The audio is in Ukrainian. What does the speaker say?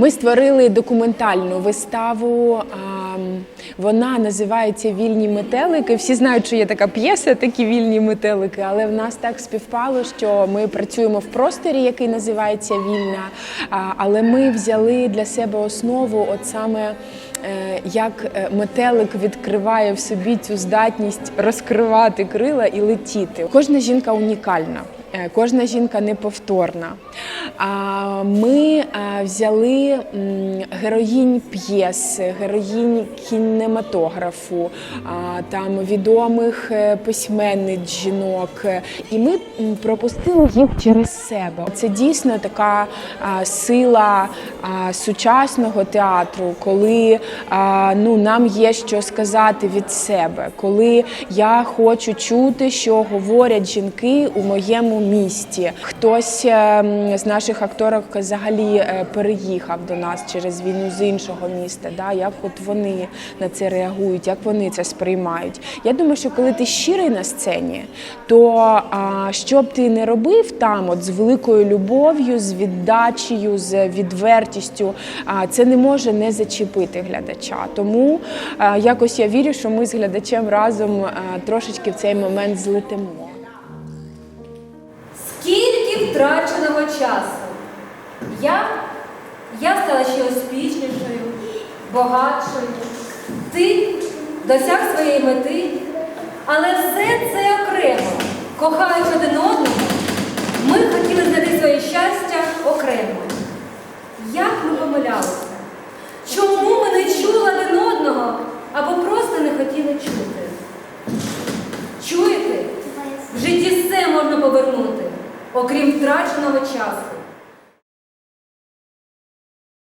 Ми створили документальну виставу. Вона називається Вільні метелики. Всі знають, що є така п'єса, такі вільні метелики, але в нас так співпало, що ми працюємо в просторі, який називається Вільна. Але ми взяли для себе основу, от саме е, як е, метелик відкриває в собі цю здатність розкривати крила і летіти. Кожна жінка унікальна. Е, Кожна жінка неповторна. Ми е, взяли героїнь п'єс, героїнь кінематографу, там відомих е, письменниць жінок, і ми пропустили їх через себе. Це дійсно така сила сучасного театру, коли ну, нам є що сказати від себе, коли я хочу чути, що говорять жінки у моєму місті. Хтось е, з наших акторок взагалі е, переїхав до нас через війну з іншого міста. Да? Як от вони на це реагують, як вони це сприймають. Я думаю, що коли ти щирий на сцені, то а, що б ти не робив там, от з великою любов'ю, з віддачею, з відвертістю, а, це не може не зачепити глядача. Тому а, якось я вірю, що ми з глядачем разом а, трошечки в цей момент злетимо. Втраченого часу? Я, я стала ще успішнішою, багатшою. Ти досяг своєї мети, але все це окремо. Кохаючи один одного, ми хотіли знайти своє щастя окремо. Як ми помилялися? Чому ми не чули один одного або просто не хотіли чути? Чуєте? В житті все можна повернути, окрім втраченого часу.